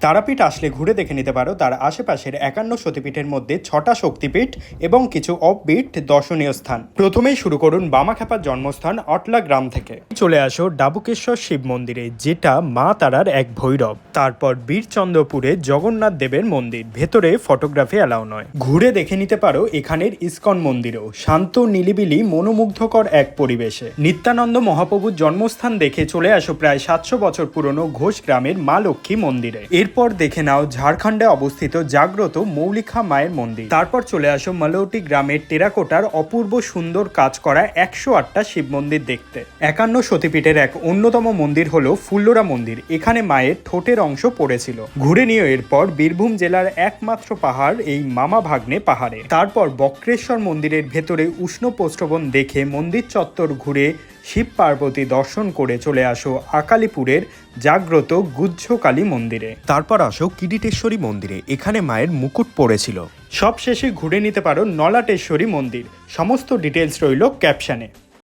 তারাপীঠ আসলে ঘুরে দেখে নিতে পারো, তার আশেপাশের একান্ন সতীপীঠের মধ্যে ছটা শক্তিপীঠ এবং কিছু অফবিট দর্শনীয় স্থান। প্রথমেই শুরু করুন বামাখ্যাপার জন্মস্থান অটলা গ্রাম থেকে। চলে আসো ডাবুকেশ্বর শিব মন্দিরে, যেটা মা তারার এক ভৈরব। তারপর বীরচন্দ্রপুরে জগন্নাথ দেবের মন্দির, ভেতরে ফটোগ্রাফি অ্যালাউ নয়। ঘুরে দেখে নিতে পারো এখানের ইস্কন মন্দিরও, শান্ত, নিলিবিলি, মনোমুগ্ধকর এক পরিবেশে। নিত্যানন্দ মহাপ্রভুর জন্মস্থান দেখে চলে আসো প্রায় সাতশো বছর পুরনো ঘোষ গ্রামের মা লক্ষ্মী মন্দিরে। এরপর দেখে নাও ঝাড়খণ্ডে অবস্থিত জাগ্রত মৌলিকা মায়ের মন্দির। তারপর চলে আসো মালৌটি গ্রামের টেরাকোটার অপূর্ব সুন্দর কাজ করা একশো আটটা শিব মন্দির দেখতে। একান্ন সতীপীঠের এক অন্যতম মন্দির হলো ফুল্লোরা মন্দির। এখানে মায়ের ঠোঁটের অংশ পড়েছিল। ঘুরে নিয়ে এরপর বীরভূম জেলার একমাত্র পাহাড় এই মামা ভাগ্নে পাহাড়ে। তারপর বক্রেশ্বর মন্দিরের ভেতরে উষ্ণ প্রস্রবণ দেখে মন্দির চত্বর ঘুরে শিব পার্বতী দর্শন করে চলে আসো আকালিপুরের জাগ্রত গুজ্জকালী মন্দিরে। তারপর আসো কিরিটেশ্বরী মন্দিরে এখানে মায়ের মুকুট পড়েছিল। সবশেষে ঘুরে নিতে পারো নলাটেশ্বরী মন্দির। সমস্ত ডিটেলস রইল ক্যাপশনে